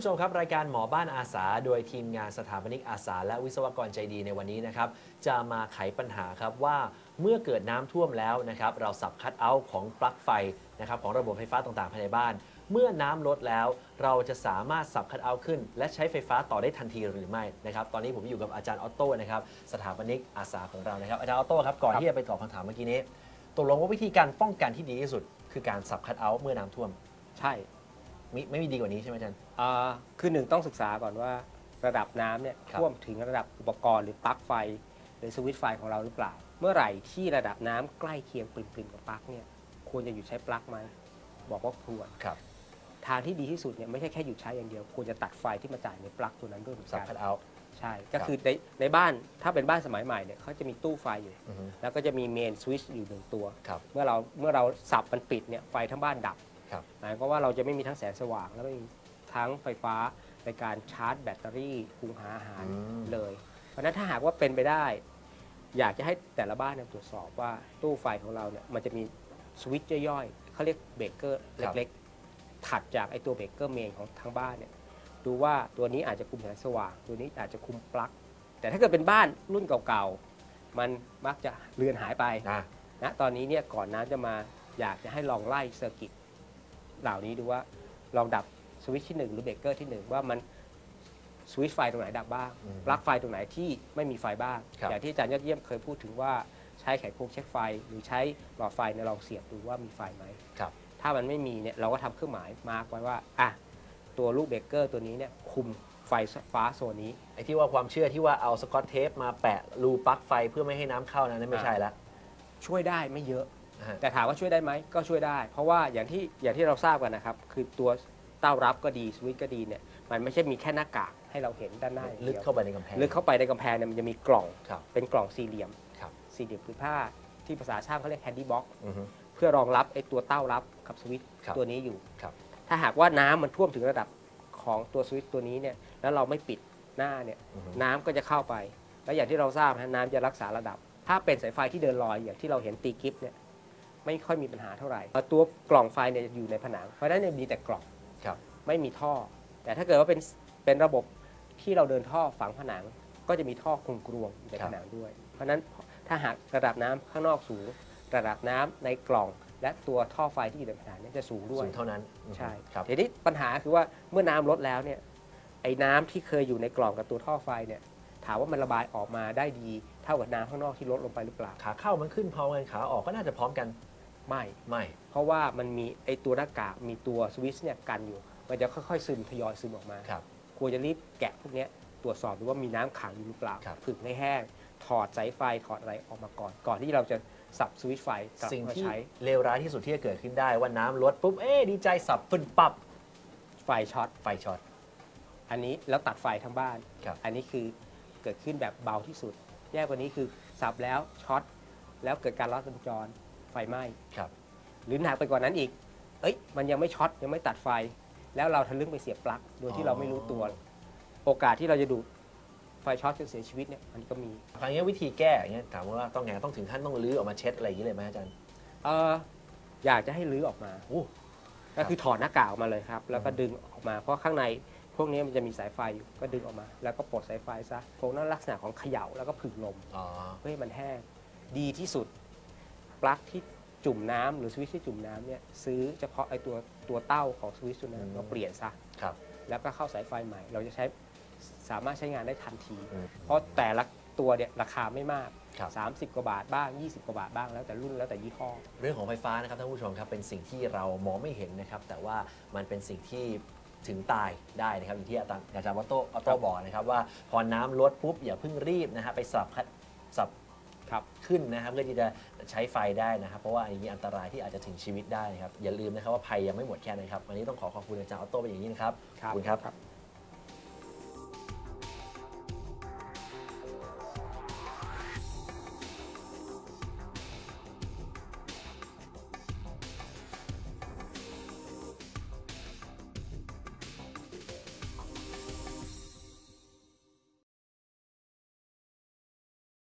ผู้ชมครับรายการหมอบ้านอาสา โดยทีมงานสถาปนิกอาสา และวิศวกรใจดีในวันนี้นะครับจะมาไขปัญหาครับว่าเมื่อเกิดน้ำท่วมแล้วนะครับเราสับคัดเอาท์ของปลั๊กไฟนะครับของระบบไฟฟ้าต่างๆภายในบ้าน เมื่อน้ำลดแล้ว เราจะสามารถสับคัดเอาท์ขึ้น และใช้ไฟฟ้าต่อได้ทันทีหรือไม่นะครับตอนนี้ผมอยู่กับอาจารย์ออโต้นะครับสถาปนิกอาสาของเรานะครับอาจารย์ออโต้ครับก่อนที่จะไปตอบคำถามเมื่อกี้นี้ตกลงว่าวิธีการป้องกันที่ดีที่สุด คือการสับคัดเอาท์เมื่อน้ำท่วม ใช่ มิไม่มีดีกว่านี้ใช่ไหมอาจารย์ อ่าคือหนึ่งต้องศึกษาก่อนว่าระดับน้ำเนี่ยครับ ท่วมถึงระดับอุปกรณ์หรือปลั๊กไฟ หรือสวิตช์ไฟของเราหรือเปล่า เมื่อไหร่ที่ระดับน้ำใกล้เคียงปริ่มๆกับปลั๊กเนี่ยควรจะหยุดใช้ปลั๊กไหมบอกว่าควร ครับทางที่ดีที่สุดเนี่ยไม่ใช่แค่หยุดใช้อย่างเดียว ควรจะตัดไฟที่มาจ่ายในปลั๊กตัวนั้นด้วยเหมือนสับกันคัดเอาท์ ใช่ก็คือในในบ้านถ้าเป็นบ้านสมัยใหม่เนี่ยเขาจะมีตู้ไฟอยู่ อือฮึแล้วก็จะมีเมนสวิตช์อยู่หนึ่งตัว ครับ เมื่อเราเมื่อเราสับมันปิดเนี่ยไฟทั้งบ้านดับ ครับหมายความว่าเราจะไม่มีทั้งแสงสว่าง และไม่มีทั้งไฟฟ้าในการชาร์จแบตเตอรี่หุงหาอาหารอืม เลย เพราะฉะนั้นถ้าหากว่าเป็นไปได้ อยากจะให้แต่ละบ้านเนี่ยตรวจสอบว่าตู้ไฟของเราเนี่ยมันจะมีสวิตช์ย่อยๆเขาเรียกเบรกเกอร์เล็กๆ ถัดจากไอตัวเบรกเกอร์เมนของทางบ้านเนี่ยดูว่าตัวนี้อาจจะคุมแสงสว่าง ตัวนี้อาจจะคุมปลั๊กแต่ถ้าเกิดเป็นบ้านรุ่นเก่าๆ มันมักจะเลือนหายไป นะนะตอนนี้เนี่ยก่อนน้ำจะมาอยากจะให้ลองไล่เซอร์กิต เหล่านี้ดูว่าลองดับสวิตช์ที่ 1 หรือเบรกเกอร์ที่ 1 ว่ามันสวิตช์ไฟตรงไหนดับบ้างอืมปลั๊กไฟตรงไหนที่ไม่มีไฟบ้างครับอย่างที่อาจารย์ยอดเยี่ยมเคยพูดถึงว่าใช้ไขควงเช็คไฟ หรือใช้หลอดไฟเนี่ยลองเสียบดูว่ามีไฟไหมครับถ้ามันไม่มีเนี่ยเราก็ทำเครื่องหมายมาร์กไว้ว่าอะตัวลูกเบรกเกอร์ตัวนี้เนี่ยคุมไฟฟ้าโซนนี้ไอ้ที่ว่าความเชื่อที่ว่าเอาสกอตเทปมาแปะรูปลั๊กไฟเพื่อไม่ให้น้ำเข้านะนั่นไม่ใช่ละช่วยได้ไม่เยอะ นะฮะ แต่ถามว่าช่วยได้ไหมก็ช่วยได้ เพราะว่าอย่างที่อย่างที่เราทราบกันนะครับ คือตัวเต้ารับก็ดีสวิตช์ก็ดีเนี่ยมันไม่ใช่มีแค่หน้ากากให้เราเห็นด้านหน้าอย่างลึกเดียวเข้าไปในกำแพงลึกเข้าไปในกำแพงเนี่ยมันจะมีกล่องครับเป็นกล่องสี่เหลี่ยมครับสี่เหลี่ยมผืนผ้าที่ภาษาช่างเขาเรียกแฮนดี้บ็อก อือฮึ เพื่อรองรับไอ้ตัวเต้ารับกับสวิตช์ครับตัวนี้อยู่ ครับ ถ้าหากว่าน้ำมันท่วมถึงระดับของตัวสวิตช์ตัวนี้เนี่ย แล้วเราไม่ปิดหน้าเนี่ย อือฮึ น้ำก็จะเข้าไป แล้วอย่างที่เราทราบนะน้ำจะรักษาระดับ ถ้าเป็นสายไฟที่เดินลอยอย่างที่เราเห็นตีกิฟเนี่ย ไม่ค่อยมีปัญหาเท่าไหร่ตัวกล่องไฟเนี่ยจะอยู่ในผนัง เพราะฉะนั้นเนี่ยมีแต่กล่องครับ ไม่มีท่อ แต่ถ้าเกิดว่าเป็นเป็นระบบที่เราเดินท่อฝังผนัง ก็จะมีท่อคลุมกรวงอยู่ในครับผนังด้วย เพราะฉะนั้นถ้าหากระดับน้ำข้างนอกสูง ระดับน้ำในกล่อง และตัวท่อไฟที่อยู่ในผนังเนี่ยจะสูงด้วยสูงเท่านั้นอือฮึใช่ครับทีนี้ปัญหาคือว่าเมื่อน้ำลดแล้วเนี่ยไอ้น้ำที่เคยอยู่ในกล่องกับตัวท่อไฟเนี่ยถามว่ามันระบายออกมาได้ดีเท่ากับน้ำข้างนอกที่ลดลงไปหรือเปล่า ขาเข้ามันขึ้นพร้อมกันขาออกก็น่าจะพร้อมกัน ไม่ ไม่ เพราะว่ามันมีไอ้ตัวหน้ากากมีตัวสวิตช์เนี่ยกันอยู่ มันจะค่อยๆซึมทยอยซึมออกมา ครับ ควรจะรีบแกะพวกเนี้ยตรวจสอบดูว่ามีน้ำขังอยู่หรือเปล่าครับ ผึ่งให้แห้ง ถอดสายไฟถอดอะไรออกมาก่อน ก่อนที่เราจะสับสวิตช์ไฟกลับสิ่งมาที่ใช้เลวร้ายที่สุดที่จะเกิดขึ้นได้ว่าน้ำลดปุ๊บ เอ๊ะดีใจสับฟึนปับไฟช็อต ไฟช็อต อันนี้แล้วตัดไฟทั้งบ้าน ครับ อันนี้คือเกิดขึ้นแบบเบาที่สุด แย่กว่านี้คือสับแล้วช็อตแล้วเกิดการลัดวงจร ไฟไหม้ครับ หรือหนักไปกว่านั้นอีก เอ้ย มันยังไม่ช็อตยังไม่ตัดไฟ แล้วเราทะลึ่งไปเสียบปลั๊กโดยที่เราไม่รู้ตัว โอกาสที่เราจะดูดไฟช็อตจนเสียชีวิตเนี่ยมันก็มีคราวนี้วิธีแก้อย่างเงี้ยถามว่าต้องไงต้องถึงขั้นต้องรื้อออกมาเช็ดอะไรอย่างนี้เลยไหมอาจารย์เอออยากจะให้ลื้อออกมาโอ้ก็คือถอดหน้ากากออกมาเลยครับ แล้วก็อืมดึงออกมาเพราะข้างในพวกนี้มันจะมีสายไฟอยู่ก็ดึงออกมา แล้วก็ปลดสายไฟซะพวกนั้นลักษณะของเขย่าแล้วก็ผึ่งลมอ๋อเพื่อให้มันแห้งดีที่สุด ปลั๊กที่จุ่มน้ำหรือสวิตช์ที่จุ่มน้ำเนี่ยซื้อเฉพาะไอตัวตัวเต้าของสวิตช์ตัวนั้นมาเปลี่ยนซะครับแล้วก็เข้าสายไฟใหม่ เราจะใช้สามารถใช้งานได้ทันที อืม เพราะแต่ละตัวเนี่ยราคาไม่มาก ครับ 30 กว่าบาทบ้าง 20 กว่าบาทบ้างแล้วแต่รุ่นแล้วแต่ยี่ห้อ เรื่องของไฟฟ้านะครับท่านผู้ชมครับเป็นสิ่งที่เรามองไม่เห็นนะครับ แต่ว่ามันเป็นสิ่งที่ถึงตายได้นะครับอย่างที่อาจารย์อาจารย์วัตโตออโต้บอกนะครับว่าพอน้ำลดปุ๊บอย่าเพิ่งรีบนะฮะไปสับคัดสับ ครับขึ้นนะครับเพื่อที่จะใช้ไฟได้นะครับ เพราะว่าอย่างนี้อันตรายที่อาจจะถึงชีวิตได้นะครับอย่าลืมนะครับว่าภัยยังไม่หมดแค่นั้นครับวันนี้ต้องขอขอบคุณอาจารย์ออโต้เป็นอย่างนี้นะครับขอบคุณครับ